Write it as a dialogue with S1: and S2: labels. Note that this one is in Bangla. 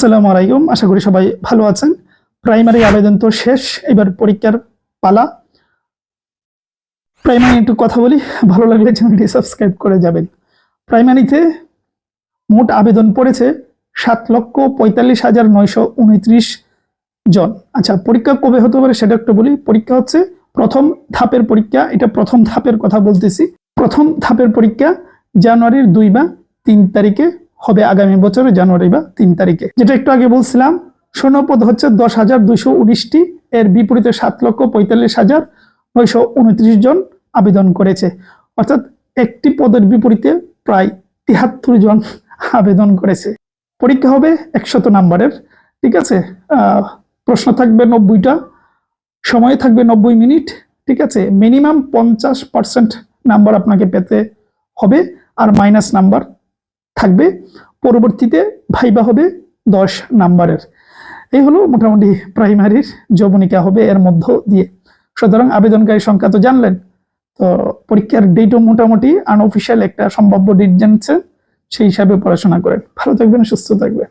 S1: আসসালামু আলাইকুম। আশা করি সবাই ভালো আছেন। প্রাইমারি আবেদন তো শেষ। এবার পরীক্ষার পালা। প্রাইমারি একটু কথা বলি। ভালো লাগলে চ্যানেলটি সাবস্ক্রাইব করে যাবেন। প্রাইমারিতে মোট আবেদন পড়েছে সাত লক্ষ পঁয়তাল্লিশ হাজার নয়শো উনত্রিশ জন। আচ্ছা পরীক্ষা কবে হতে পারে সেটা একটু বলি। পরীক্ষা হচ্ছে প্রথম ধাপের পরীক্ষা। এটা প্রথম ধাপের কথা বলতেছি। প্রথম ধাপের পরীক্ষা জানুয়ারির দুই বা তিন তারিখে হবে আগামী বছরের জানুয়ারি বা তিন তারিখে। যেটা একটু আগে বলছিলাম শূন্যপদ হচ্ছে দশ হাজার দুইশো উনিশটি। এর বিপরীতে সাত লক্ষ পঁয়তাল্লিশ হাজার নয়শো উনত্রিশ জন আবেদন করেছে। অর্থাৎ একটি পদের বিপরীতে প্রায় তিয়াত্তর জন আবেদন করেছে। পরীক্ষা হবে একশত নাম্বারের, ঠিক আছে? প্রশ্ন থাকবে নব্বইটা, সময় থাকবে নব্বই মিনিট, ঠিক আছে? মিনিমাম পঞ্চাশ পার্সেন্ট নাম্বার আপনাকে পেতে হবে, আর মাইনাস নাম্বার থাকবে। পরবর্তীতে ভাইবা হবে দশ নাম্বারের। এই হলো মোটামুটি প্রাইমারির যৌবনিকা হবে এর মধ্য দিয়ে। সুতরাং আবেদনকারী সংখ্যা তো জানলেন, তো পরীক্ষার ডেটও মোটামুটি আনঅফিসিয়াল একটা সম্ভাব্য ডেট জানছে, সেই হিসাবে পড়াশোনা করেন। ভালো থাকবেন, সুস্থ থাকবেন।